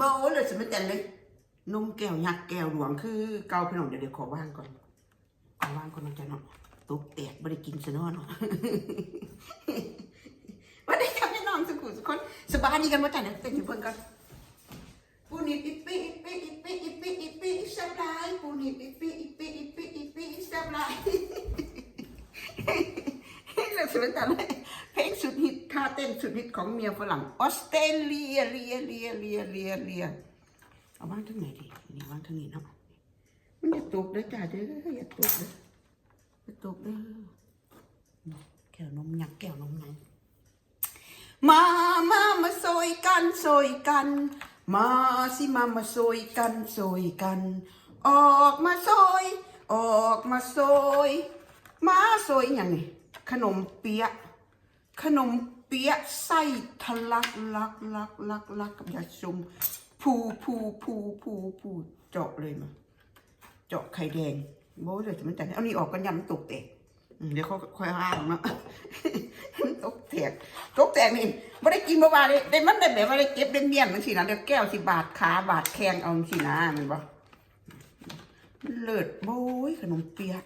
โบเลยสมัยแต่เลยนมแก้วยักษ์แก้วหลวงคือเกาพี่น้องเดี๋ยวเดี๋ยวขอว่างก่อนขอว่างก่อนนะจ๊ะเนาะตุ๊กแตกไม่ได้กินซะเนาะเนาะวันนี้ครับพี่น้องสุขุสุขคนสบายดีกันมาจ้ะเนี่ยเต้นอยู่เพิ่นกันปูนิดอิปปี้อิปปี้อิปปี้อิปปี้อิปปี้สบายปูนิดอิปปี้อิปปี้อิปปี้อิปปี้สบาย เรื่องสุดแต่เลยเพลงสุดฮิตท่าเต้นสุดฮิตของเมียฝรั่งออสเตรเลียเลียเลียเลียเลียเลียเอาวางทั้งไหนดีนี่วางทั้งนี้เนาะมันอย่าตกเด้อจ้าเด้ออย่าตกเด้ออย่าตกเด้อแก้วนมยักแก้วนมยักมามามาซอยกันซอยกัน มาสิมามาซอยกันซอยกัน ออกมาซอยออกมาซอยมาซอยอย่างนี้ ขนมเปี๊ยะ ขนมเปี๊ยะไส้ทะลักลักลักลักลักกับยาชมผูผูผูผูผูเจาะเลยมา เจาะไข่แดงโบ้เลยจะมันแต่เอานี่ออกกันยำมันตกแตกเดี๋ยวเขาค่อยห้างเนาะตกแตกตกแตกนี่ไม่ได้กินเมื่อวานเลยได้มันได้แบบว่าได้เก็บได้เมี่ยนมันสินะเดี๋ยวแก้วสิบาทขาบาทแข้งเอาสินะมันบ่มันเลิศโบ้ยขนมเปี๊ยะ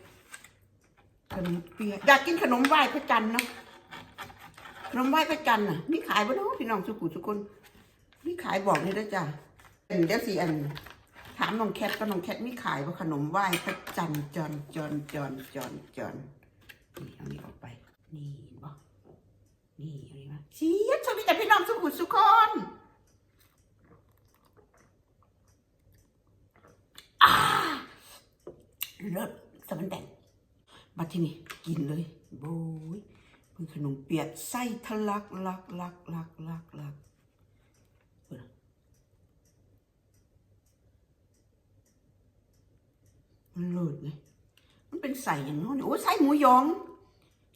ขนมเปี๊ยะอยากกินขนมไหว้พระจันทร์เนาะขนมไหว้พระจันทร์น่ะมีขายบ่เนาะพี่น้องสุขุทุกคนมีขายบอกนี่ด้จ้ะเป็นเดี๋ยวสิอัน ถามน้องแคทก็น้องแคทมีขายว่าขนมไหว้พระจันทร์จอนจอนจอนจอนจอนนี่เอานี่ออกไป นี่บ่นี่เอานี่มาเชียบสวัสดีจ้ะพี่น้องสุขุทุกคนอ่าเลิศสมันแต่ง มาที่นี่กินเลยโบยเป็นขนมเปียกไส้ทะลักลักลักลักลักลักมันเลิศไงมันเป็นใส่อย่างนู้นโอ้ไส้หมูยอง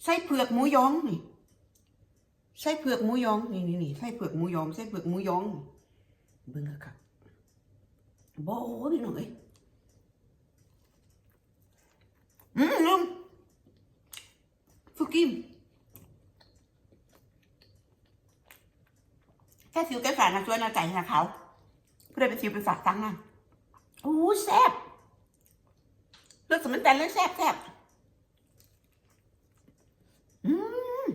ไส้เผือกหมูยองนี่ไส้เผือกหมูยองนี่นี่นี่ไส้เผือกหมูยองไส้เผือกหมูยองเบิ่งอะค่ะโบพี่น้องเอ้ยอืมลุง ฟุกิมแค่สิวแก้ฝานะช่วยนะใจนะเขาก็เลยเป็นสิวเป็นฝากตั้งค์นะโอ้แซ่บเลือกสมันแต่เลยแซ่บแซ่บอืม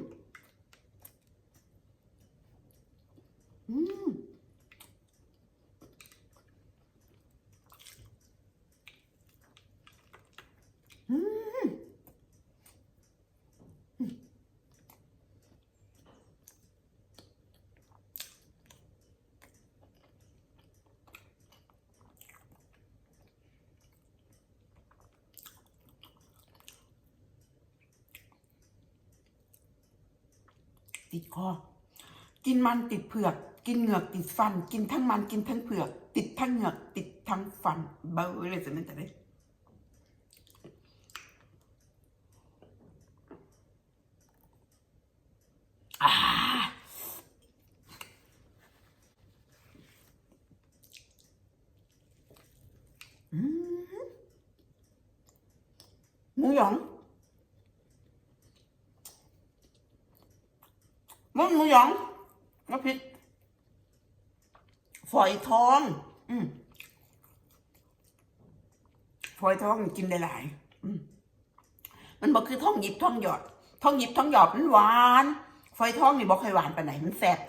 อืมอืม ติดคอ กินมันติดเผือก กินเหงือกติดฟัน กินทั้งมันกินทั้งเผือก ติดทั้งเหงือก ติดทั้งฟัน เบอเลยจะไม่แต่เลยอ่าอืมหมูหยอง มันหมูหยองน้ำพริกฝอยทอง อืมฝอยทองกินได้หลายอืมมันบอกคือท่องหยิบท่องหยอดท่องหยิบท่องหยอดมันหวานฝอยทองนี่บอกใค่อยหวานไปไหนมันแซ่บ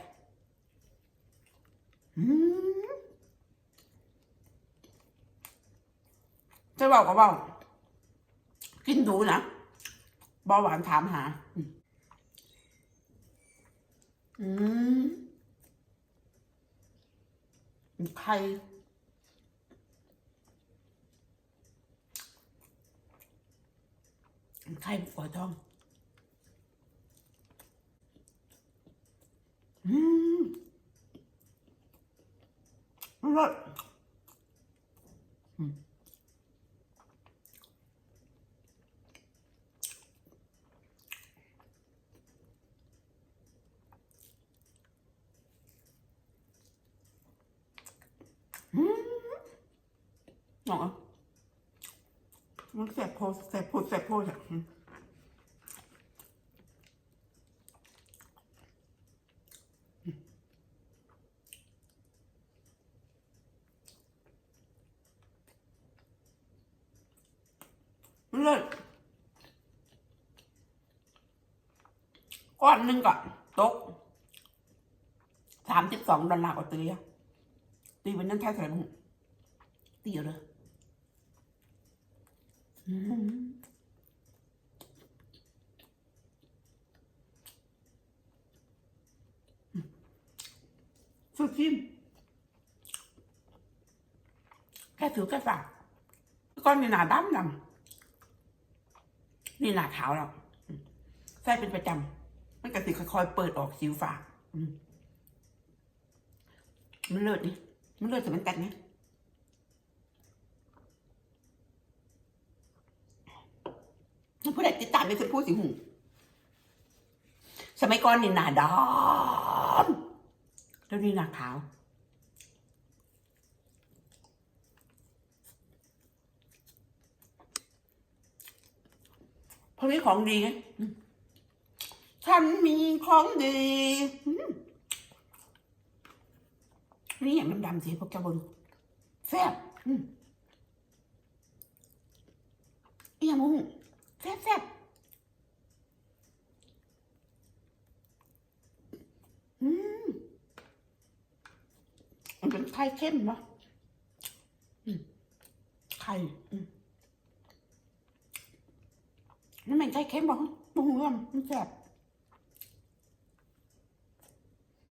อืมจะบอกก็บอกกินดูนะบาหวานถามหา อืมอืมไข่ไข่ หรอมันแสบโพแสบโพแสบโพอะเลิก้อนนึงก่อนตกสามสิบสองดอลลาร์ออสเตรเลียตีเป็นนั่นไทยเส่าหร่ตีเยอเลย สุดจิ้มแค่ถือแค่ฝากก้อนนี่หนาดำดำนี่หนาขาวแล้วใส่เป็นประจำมันก็สิค่อยๆเปิดออกสิวฝามันเลิศนี่มันเลิศแต่มันกัดไง ผู้ใดติดตามไม่เคยพูดสิหูสมัยก่อนนี่หนาดำแล้วนี่หนาขาวพราะนี่ของดีไงฉันมีของดีนี่อย่างดำๆสิพวกเจ้าบงแซ่บอืมอีหยังมึง แซ่บแซ่บอืมมันเป็นไข่เข้มเนาะไข่นี่มันไข่เค็มบอกบุ้งเรื่องมันแซ่บ